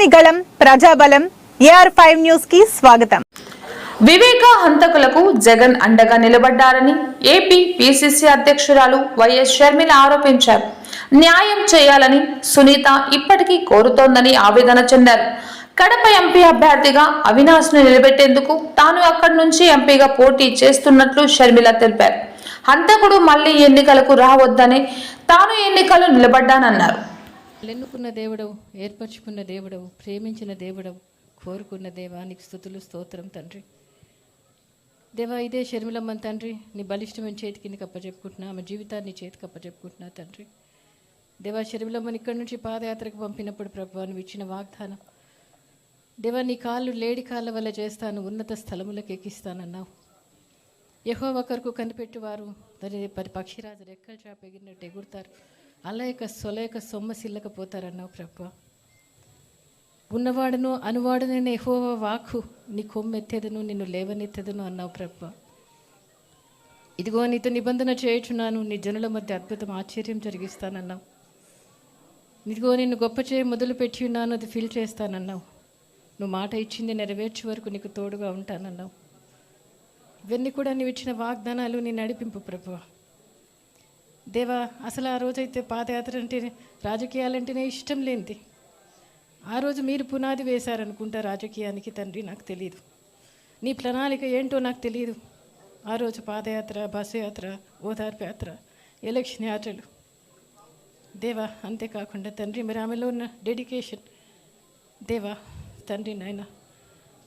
చెరగని గళం ప్రజాబలం AR five న్యూస్కి స్వాగతం. వివేక హంతకులకు జగన్ అండగా నిలబడ్డారని ఏపీ పిసిసి అధ్యక్షురాలు వైఎస్ షర్మిల ఆరోపించారు. న్యాయం చేయాలని సునీత ఇప్పటికీ కోరుతోందని ఆవేదన చెందారు. కడప ఎంపీ అభ్యర్థిగా అవినాష్ను నిలబెట్టేందుకు తాను అక్కడి నుంచి ఎంపీగా పోటీ చేస్తున్నట్లు షర్మిల తెలిపారు. హంతకుడు మళ్ళీ ఎన్నికలకు రావద్దని తాను ఎన్నికలు నిలబడ్డానన్నారు. ఎన్నుకున్న దేవుడవు ఏర్పరచుకున్న దేవుడవు ప్రేమించిన దేవుడవు కోరుకున్న దేవానికి స్థుతులు స్తోత్రం తండ్రి. దేవా ఇదే షర్మిలమ్మ తండ్రి నీ బలిష్టమైన చేతికి నీకు అప్పచెప్పుకుంటున్నా ఆమె జీవితాన్ని చేతికి అప్పచెప్పుకుంటున్నా తండ్రి. దేవా షర్మిలమ్మని ఇక్కడి నుంచి పాదయాత్రకు పంపినప్పుడు ప్రభు నువ్వు ఇచ్చిన వాగ్దానం. దేవా నీ కాళ్ళు లేడి కాళ్ళ వల్ల చేస్తాను ఉన్నత స్థలములకు ఎక్కిస్తానన్నావు. యహో ఒకరికి కనిపెట్టువారు దాని పరి పక్షిరాజు రెక్కలు చాప ఎగిరినట్టు ఎగురుతారు. అలయక సొలయక సొమ్మసిల్లకపోతారన్నావు ప్రభు. ఉన్నవాడును అనువాడునైన ఎహోవ వాక్కు నీ కొమ్మెత్తెదను నిన్ను లేవనెత్తెదను అన్నావు ప్రభు. ఇదిగో నీతో నిబంధన చేయుచున్నాను నీ జనుల మధ్య అద్భుతం ఆశ్చర్యం జరిగిస్తానన్నావు. ఇదిగో నిన్ను గొప్ప చేయి మొదలు పెట్టి ఉన్నాను అది ఫిల్ చేస్తానన్నావు. నువ్వు మాట ఇచ్చింది నెరవేర్చే వరకు నీకు తోడుగా ఉంటానన్నావు. ఇవన్నీ కూడా నీవు ఇచ్చిన వాగ్దానాలు నీ నడిపింపు ప్రభువా దేవా అసలు ఆ రోజైతే పాదయాత్ర అంటే రాజకీయాలంటేనే ఇష్టం లేనిది. ఆ రోజు మీరు పునాది వేశారనుకుంటా రాజకీయానికి తండ్రి నాకు తెలియదు నీ ప్రణాళిక ఏంటో నాకు తెలియదు ఆ రోజు పాదయాత్ర బస్సు యాత్ర ఓదార్పు యాత్ర ఎలక్షన్ యాత్రలు. దేవా అంతేకాకుండా తండ్రి మరి ఆమెలో ఉన్న డెడికేషన్. దేవా తండ్రి నాయన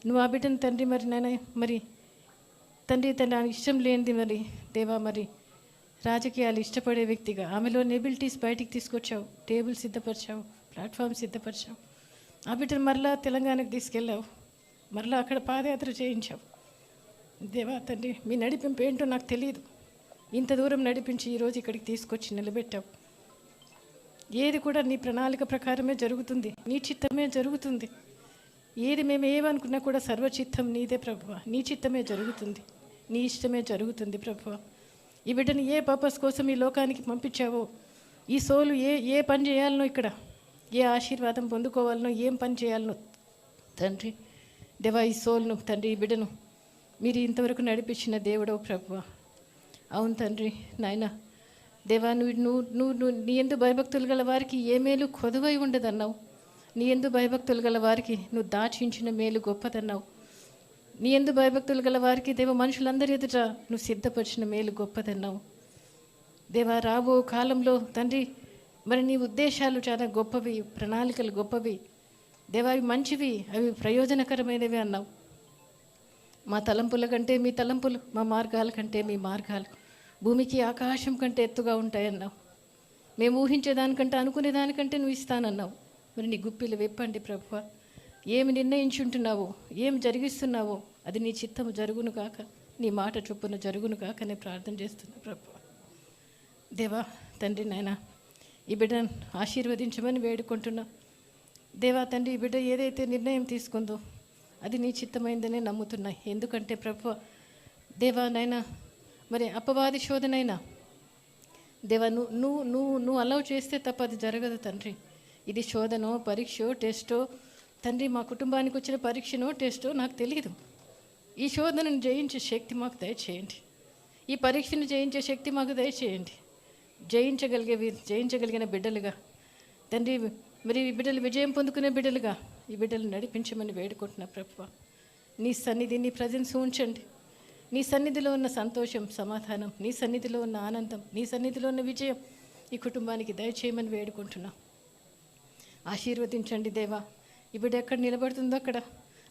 నువ్వు ఆ బిడ్డను తండ్రి మరి నాయన మరి తండ్రి తన ఇష్టం లేనిది మరి. దేవా మరి రాజకీయాలు ఇష్టపడే వ్యక్తిగా ఆమెలో ఎబిలిటీస్ బయటికి తీసుకొచ్చావు టేబుల్ సిద్ధపరిచావు ప్లాట్ఫామ్ సిద్ధపరిచావు. ఆ బిడ్డను మరలా తెలంగాణకు తీసుకెళ్ళావు మరలా అక్కడ పాదయాత్ర చేయించావు. దేవా తండ్రి మీ నడిపింపు ఏంటో నాకు తెలియదు. ఇంత దూరం నడిపించి ఈరోజు ఇక్కడికి తీసుకొచ్చి నిలబెట్టావు. ఏది కూడా నీ ప్రణాళిక ప్రకారమే జరుగుతుంది నీ చిత్తమే జరుగుతుంది. ఏది మేము ఏమనుకున్నా కూడా సర్వచిత్తం నీదే ప్రభువ. నీ చిత్తమే జరుగుతుంది నీ ఇష్టమే జరుగుతుంది ప్రభువ. ఈ బిడ్డను ఏ పర్పస్ కోసం ఈ లోకానికి పంపించావో? ఈ సోలు ఏ ఏ పని చేయాలనో ఇక్కడ? ఏ ఆశీర్వాదం పొందుకోవాలనో ఏం పని చేయాలనో? తండ్రి దేవా ఈ సోల్ను తండ్రి ఈ బిడ్డను మీరు ఇంతవరకు నడిపించిన దేవుడవు ప్రభువ. అవును తండ్రి నాయన దేవా నువ్వు నువ్వు నువ్వు నువ్వు నీ ఎందు భయభక్తులు గల వారికి ఏ మేలు కొదువై ఉండదన్నావు? నీ ఎందు భయభక్తులు గల వారికి నువ్వు దాచించిన మేలు గొప్పదన్నావు. నీ ఎందు భయభక్తులు గల వారికి దేవ మనుషులందరి ఎదుట నువ్వు సిద్ధపరిచిన మేలు గొప్పదన్నావు. దేవా రాబో కాలంలో తండ్రి మరి నీ ఉద్దేశాలు చాలా గొప్పవి ప్రణాళికలు గొప్పవి. దేవా అవి మంచివి అవి ప్రయోజనకరమైనవి అన్నావు. మా తలంపుల కంటే మీ తలంపులు మా మార్గాల కంటే మీ మార్గాలు భూమికి ఆకాశం కంటే ఎత్తుగా ఉంటాయన్నావు. మేము ఊహించేదానికంటే అనుకునే దానికంటే నువ్వు ఇస్తానన్నావు. మరి నీ గుప్పిలు విప్పండి ప్రభువ. ఏమి నిర్ణయించుంటున్నావో? ఏం జరిగిస్తున్నావో? అది నీ చిత్తము జరుగును కాక నీ మాట చొప్పున జరుగును కాక నేను ప్రార్థన చేస్తున్నా ప్రభు. దేవా తండ్రి నాయన ఈ బిడ్డను ఆశీర్వదించమని వేడుకుంటున్నా. దేవా తండ్రి ఈ బిడ్డ ఏదైతే నిర్ణయం తీసుకుందో అది నీ చిత్తమైందనే నమ్ముతున్నా. ఎందుకంటే ప్రభు దేవా నాయన మరి అపవాది శోధనైనా దేవా నువ్వు నువ్వు నువ్వు నువ్వు అలౌ చేస్తే తప్ప అది జరగదు తండ్రి. ఇది శోధనో పరీక్షో టెస్టో తండ్రి మా కుటుంబానికి వచ్చిన పరీక్షనో టెస్టో నాకు తెలియదు ఈ శోధనను జయించే శక్తి మాకు దయచేయండి. ఈ పరీక్షను జయించే శక్తి మాకు దయచేయండి. జయించగలిగే జయించగలిగిన బిడ్డలుగా. తండ్రి మరి ఈ బిడ్డలు విజయం పొందుకునే బిడ్డలుగా ఈ బిడ్డలు నడిపించమని వేడుకుంటున్నా ప్రభు నీ సన్నిధి నీ ప్రజెన్స్ ఉంచండి. నీ సన్నిధిలో ఉన్న సంతోషం సమాధానం నీ సన్నిధిలో ఉన్న ఆనందం నీ సన్నిధిలో ఉన్న విజయం ఈ కుటుంబానికి దయచేయమని వేడుకుంటున్నా. ఆశీర్వదించండి దేవా. ఈ ఎక్కడ నిలబడుతుందో అక్కడ.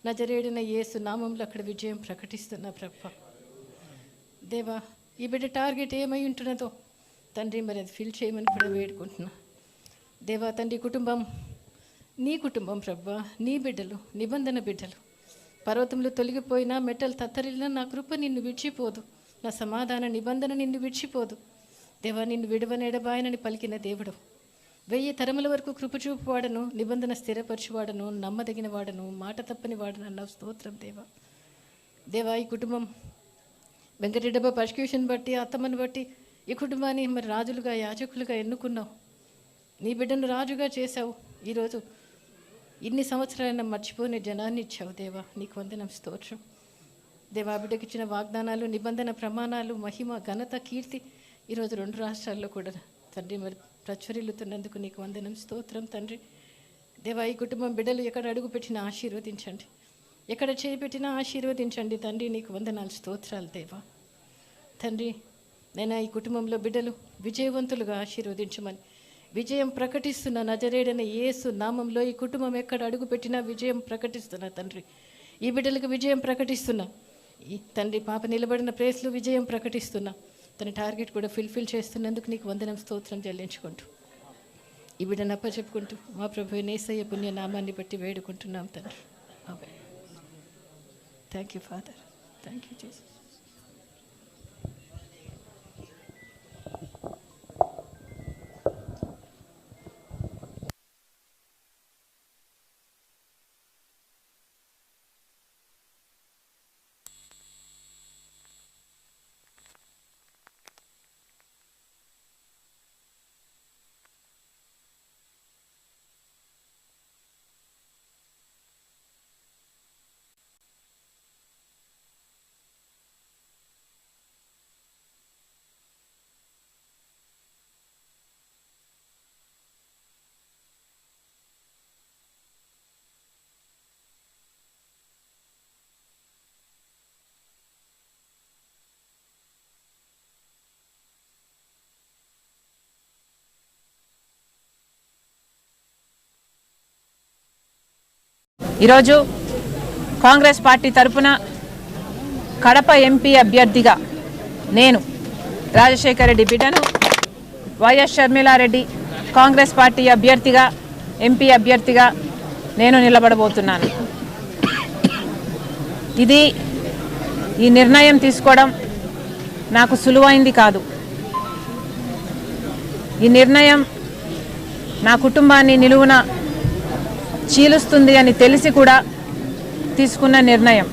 నజరేడిన ఏసు నామంలో అక్కడ విజయం ప్రకటిస్తున్నా ప్రభ. దేవా ఈ బిడ్డ టార్గెట్ ఏమై ఉంటున్నదో తండ్రి మరి అది ఫిల్ చేయమని కూడా వేడుకుంటున్నా. దేవా తండ్రి కుటుంబం నీ కుటుంబం ప్రభ నీ బిడ్డలు నిబంధన బిడ్డలు. పర్వతంలో తొలగిపోయినా మెట్టలు తత్తరిల్లినా నా కృప నిన్ను విడిచిపోదు. నా సమాధాన నిబంధన నిన్ను విడిచిపోదు. దేవా నిన్ను విడవనేడబాయనని పలికిన దేవుడు. వెయ్యి తరముల వరకు కృపచూపువాడను నిబంధన స్థిరపరచువాడను నమ్మదగిన వాడను మాట తప్పని వాడను అన్న స్తోత్రం దేవా. దేవా ఈ కుటుంబం వెంకటరెడ్డబ్బ పర్సిక్యూషన్ బట్టి అత్తమ్మని బట్టి ఈ కుటుంబాన్ని మరి రాజులుగా యాజకులుగా ఎన్నుకున్నావు. నీ బిడ్డను రాజుగా చేశావు. ఈరోజు ఇన్ని సంవత్సరాలైనా మర్చిపోని జనాన్ని ఇచ్చావు దేవా. నీకు వందనం స్తోత్రం. దేవా బిడ్డకి ఇచ్చిన వాగ్దానాలు నిబంధన ప్రమాణాలు మహిమ ఘనత కీర్తి ఈరోజు రెండు రాష్ట్రాల్లో కూడా తండ్రి మరి ప్రచురిల్లుతున్నందుకు నీకు వందనం స్తోత్రం తండ్రి. దేవా ఈ కుటుంబం బిడ్డలు ఎక్కడ అడుగు పెట్టినా ఆశీర్వదించండి. ఎక్కడ చేయి పెట్టినా ఆశీర్వదించండి. తండ్రి నీకు వందనాలు స్తోత్రాలు దేవా. తండ్రి నేను ఈ కుటుంబంలో బిడ్డలు విజయవంతులుగా ఆశీర్వదించమని విజయం ప్రకటిస్తున్న నజరేడని యేసు నామంలో ఈ కుటుంబం ఎక్కడ అడుగు పెట్టినా విజయం ప్రకటిస్తున్న తండ్రి. ఈ బిడ్డలకు విజయం ప్రకటిస్తున్నా ఈ తండ్రి పాప నిలబడిన ప్లేస్లో విజయం ప్రకటిస్తున్నా తన టార్గెట్ కూడా ఫిల్ఫిల్ చేస్తున్నందుకు నీకు వందనం స్తోత్రం చెల్లించుకుంటూ. ఈ బిడ్డను అప్పచెప్పుకుంటూ మా ప్రభు నేసయ్య పుణ్య నామాన్ని బట్టి వేడుకుంటున్నాం తండ్రి. Thank you father thank you Jesus ఈరోజు కాంగ్రెస్ పార్టీ తరపున కడప ఎంపీ అభ్యర్థిగా నేను రాజశేఖర రెడ్డి బిడ్డను వైఎస్ షర్మిలారెడ్డి కాంగ్రెస్ పార్టీ అభ్యర్థిగా ఎంపీ అభ్యర్థిగా నేను నిలబడబోతున్నాను. ఇది ఈ నిర్ణయం తీసుకోవడం నాకు సులువైంది కాదు. ఈ నిర్ణయం నా కుటుంబాన్ని నిలువున చీలుస్తుంది అని తెలిసి కూడా తీసుకున్న నిర్ణయం.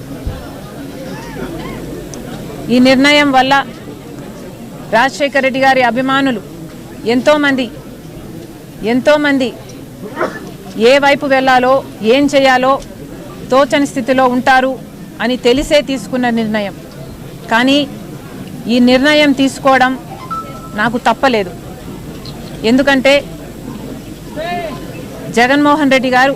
ఈ నిర్ణయం వల్ల రాజశేఖర రెడ్డి గారి అభిమానులు ఎంతోమంది ఎంతోమంది ఏ వైపు వెళ్ళాలో ఏం చేయాలో తోచని స్థితిలో ఉంటారు అని తెలిసే తీసుకున్న నిర్ణయం. కానీ ఈ నిర్ణయం తీసుకోవడం నాకు తప్పలేదు. ఎందుకంటే జగన్మోహన్ రెడ్డి గారు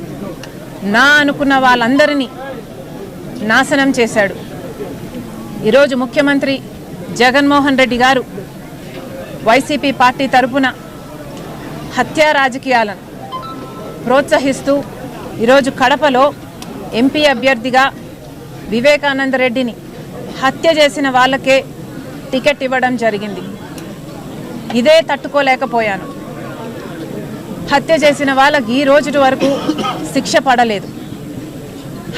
నా అనుకున్న వాళ్ళందరినీ నాశనం చేశాడు. ఈరోజు ముఖ్యమంత్రి జగన్మోహన్ రెడ్డి గారు వైసీపీ పార్టీ తరపున హత్యా రాజకీయాలను ప్రోత్సహిస్తూ ఈరోజు కడపలో ఎంపీ అభ్యర్థిగా వివేకానంద రెడ్డిని హత్య చేసిన వాళ్ళకే టికెట్ ఇవ్వడం జరిగింది. ఇదే తట్టుకోలేకపోయాను. హత్య చేసిన వాళ్ళకి ఈ రోజు వరకు శిక్ష పడలేదు.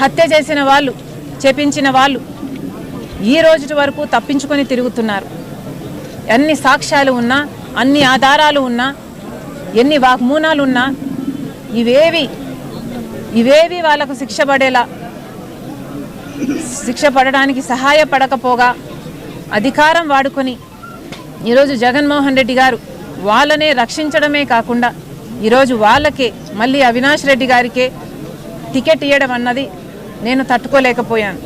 హత్య చేసిన వాళ్ళు చేపించిన వాళ్ళు ఈ రోజు వరకు తప్పించుకొని తిరుగుతున్నారు. ఎన్ని సాక్ష్యాలు ఉన్నా అన్ని ఆధారాలు ఉన్నా ఎన్ని వాగ్మూనాలు ఉన్నా ఇవేవి ఇవేవి వాళ్ళకు శిక్ష పడేలా శిక్ష పడడానికి సహాయపడకపోగా అధికారం వాడుకొని ఈరోజు జగన్మోహన్ రెడ్డి గారు వాళ్ళనే రక్షించడమే కాకుండా ఈరోజు వాళ్ళకే మళ్ళీ అవినాష్ రెడ్డి గారికే టికెట్ ఇవ్వడం అన్నది నేను తట్టుకోలేకపోయాను.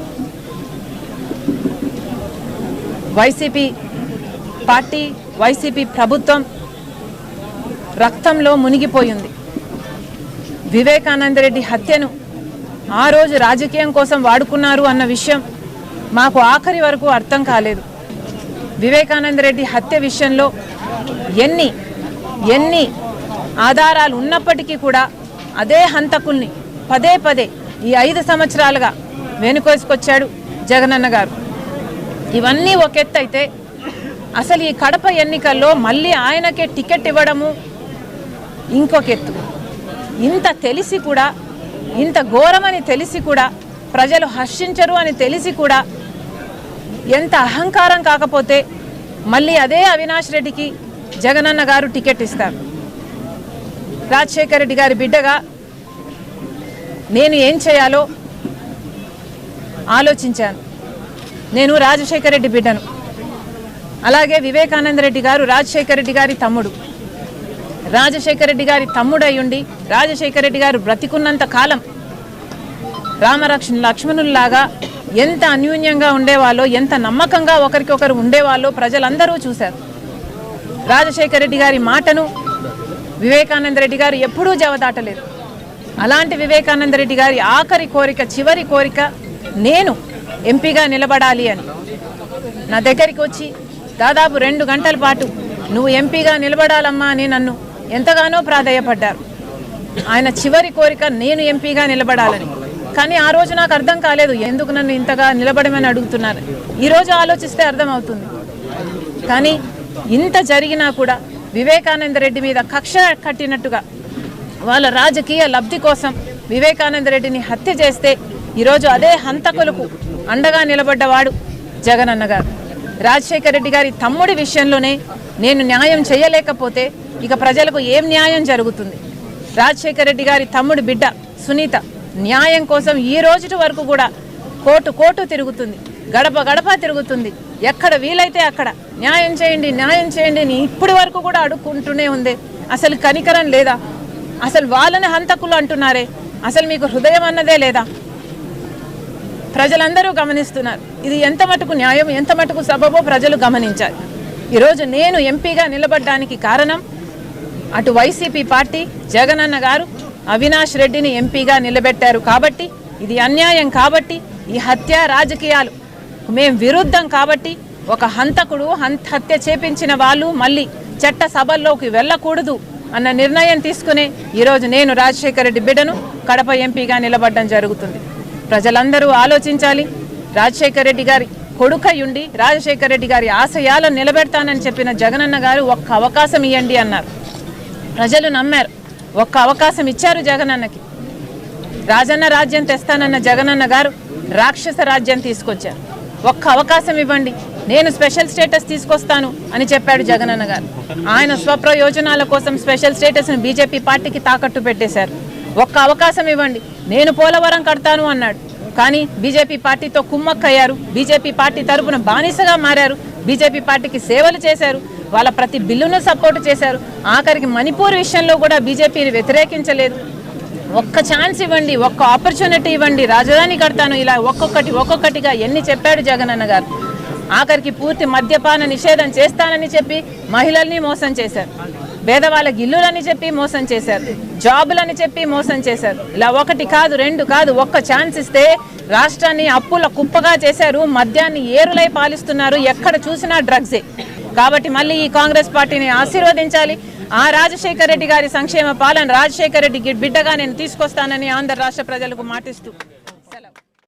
వైసీపీ పార్టీ వైసీపీ ప్రభుత్వం రక్తంలో మునిగిపోయింది. వివేకానంద రెడ్డి హత్యను ఆ రోజు రాజకీయం కోసం వాడుకున్నారు అన్న విషయం మాకు ఆఖరి వరకు అర్థం కాలేదు. వివేకానంద రెడ్డి హత్య విషయంలో ఎన్ని ఎన్ని ఆధారాలు ఉన్నప్పటికీ కూడా అదే హంతకుల్ని పదే పదే ఈ ఐదు సంవత్సరాలుగా వెనుకోసుకొచ్చాడు జగనన్న గారు. ఇవన్నీ ఒక ఎత్తు అయితే అసలు ఈ కడప ఎన్నికల్లో మళ్ళీ ఆయనకే టికెట్ ఇవ్వడము ఇంకొక ఎత్తు. ఇంత తెలిసి కూడా ఇంత ఘోరమని తెలిసి కూడా ప్రజలు హర్షించరు అని తెలిసి కూడా ఎంత అహంకారం కాకపోతే మళ్ళీ అదే అవినాష్ రెడ్డికి జగనన్న గారు టికెట్ ఇస్తారు. రాజశేఖర రెడ్డి గారి బిడ్డగా నేను ఏం చేయాలో ఆలోచించాను. నేను రాజశేఖర రెడ్డి బిడ్డను. అలాగే వివేకానంద రెడ్డి గారు రాజశేఖర రెడ్డి గారి తమ్ముడు. రాజశేఖర రెడ్డి గారి తమ్ముడయ్యుండి రాజశేఖర రెడ్డి గారు బ్రతికున్నంత కాలం రామరక్ష లక్ష్మణుల్లాగా ఎంత అన్యూన్యంగా ఉండేవాళ్ళో ఎంత నమ్మకంగా ఒకరికొకరు ఉండేవాళ్ళో ప్రజలందరూ చూశారు. రాజశేఖర రెడ్డి గారి మాటను వివేకానంద రెడ్డి గారు ఎప్పుడూ జవదాటలేదు. అలాంటి వివేకానంద రెడ్డి గారి ఆఖరి కోరిక చివరి కోరిక నేను ఎంపీగా నిలబడాలి అని. నా దగ్గరికి వచ్చి దాదాపు రెండు గంటల పాటు నువ్వు ఎంపీగా నిలబడాలమ్మా అని నన్ను ఎంతగానో ప్రాధాయపడ్డారు. ఆయన చివరి కోరిక నేను ఎంపీగా నిలబడాలని. కానీ ఆ రోజు నాకు అర్థం కాలేదు ఎందుకు నన్ను ఇంతగా నిలబడమని అడుగుతున్నారు. ఈరోజు ఆలోచిస్తే అర్థమవుతుంది. కానీ ఇంత జరిగినా కూడా వివేకానంద రెడ్డి మీద కక్ష కట్టినట్టుగా వాళ్ళ రాజకీయ లబ్ధి కోసం వివేకానంద రెడ్డిని హత్య చేస్తే ఈరోజు అదే హంతకులకు అండగా నిలబడ్డవాడు జగనన్న గారు. రాజశేఖర రెడ్డి గారి తమ్ముడి విషయంలోనే నేను న్యాయం చేయలేకపోతే ఇక ప్రజలకు ఏం న్యాయం జరుగుతుంది? రాజశేఖర రెడ్డి గారి తమ్ముడి బిడ్డ సునీత న్యాయం కోసం ఈ రోజుటి వరకు కూడా కోటు కోటు తిరుగుతుంది. గడప గడప తిరుగుతుంది. ఎక్కడ వీలైతే అక్కడ. న్యాయం చేయండి న్యాయం చేయండి అని ఇప్పటి వరకు కూడా అడుక్కుంటూనే ఉంది. అసలు కనికరం లేదా? అసలు వాళ్ళని హంతకులు అంటున్నారే? అసలు మీకు హృదయం అన్నదే లేదా? ప్రజలందరూ గమనిస్తున్నారు. ఇది ఎంత మటుకు న్యాయం ఎంత మటుకు సబబో ప్రజలు గమనించారు. ఈరోజు నేను ఎంపీగా నిలబడ్డానికి కారణం అటు వైసీపీ పార్టీ జగనన్న గారు అవినాష్ రెడ్డిని ఎంపీగా నిలబెట్టారు కాబట్టి ఇది అన్యాయం కాబట్టి ఈ హత్య రాజకీయాలు. మేం విరుద్ధం కాబట్టి ఒక హంతకుడు హంత హత్య చేపించిన వాళ్ళు మళ్ళీ చట్ట సభల్లోకి వెళ్ళకూడదు అన్న నిర్ణయం తీసుకునే ఈరోజు నేను రాజశేఖర రెడ్డి బిడ్డను కడప ఎంపీగా నిలబడడం జరుగుతుంది. ప్రజలందరూ ఆలోచించాలి. రాజశేఖర రెడ్డి గారి కొడుకయుండి రాజశేఖర రెడ్డి గారి ఆశయాలను నిలబెడతానని చెప్పిన జగనన్న గారు ఒక్క అవకాశం ఇవ్వండి అన్నారు. ప్రజలు నమ్మారు. ఒక్క అవకాశం ఇచ్చారు జగనన్నకి. రాజన్న రాజ్యం తెస్తానన్న జగనన్న గారు రాక్షస రాజ్యం తీసుకొచ్చారు. ఒక్క అవకాశం ఇవ్వండి. నేను స్పెషల్ స్టేటస్ తీసుకొస్తాను అని చెప్పాడు జగనన్న గారు. ఆయన స్వప్రయోజనాల కోసం స్పెషల్ స్టేటస్ను బీజేపీ పార్టీకి తాకట్టు పెట్టేశారు. ఒక్క అవకాశం ఇవ్వండి. నేను పోలవరం కడతాను అన్నాడు. కానీ బీజేపీ పార్టీతో కుమ్మక్కయ్యారు. బీజేపీ పార్టీ తరపున బానిసగా మారారు. బీజేపీ పార్టీకి సేవలు చేశారు. వాళ్ళ ప్రతి బిల్లును సపోర్ట్ చేశారు. ఆఖరికి మణిపూర్ విషయంలో కూడా బీజేపీని వ్యతిరేకించలేదు. ఒక్క ఛాన్స్ ఇవ్వండి ఒక్క ఆపర్చునిటీ ఇవ్వండి. రాజధాని కడతాను. ఇలా ఒక్కొక్కటి ఒక్కొక్కటిగా ఎన్ని చెప్పాడు జగనన్న గారు. ఆఖరికి పూర్తి మద్యపాన నిషేధం చేస్తానని చెప్పి మహిళల్ని మోసం చేశారు. పేదవాళ్ళకి ఇల్లులని చెప్పి మోసం చేశారు. జాబులని చెప్పి మోసం చేశారు. ఇలా ఒకటి కాదు రెండు కాదు ఒక్క ఛాన్స్ ఇస్తే రాష్ట్రాన్ని అప్పుల కుప్పగా చేశారు. మద్యాన్ని ఏరులై పాలిస్తున్నారు. ఎక్కడ చూసినా డ్రగ్సే. కాబట్టి మళ్ళీ ఈ కాంగ్రెస్ పార్టీని ఆశీర్వదించాలి. ఆ రాజశేఖర రెడ్డి గారి సంక్షేమ పాలన రాజశేఖర రెడ్డి బిడ్డగా నేను తీసుకొస్తానని ఆంధ్ర రాష్ట్ర ప్రజలకు మాటిస్తూ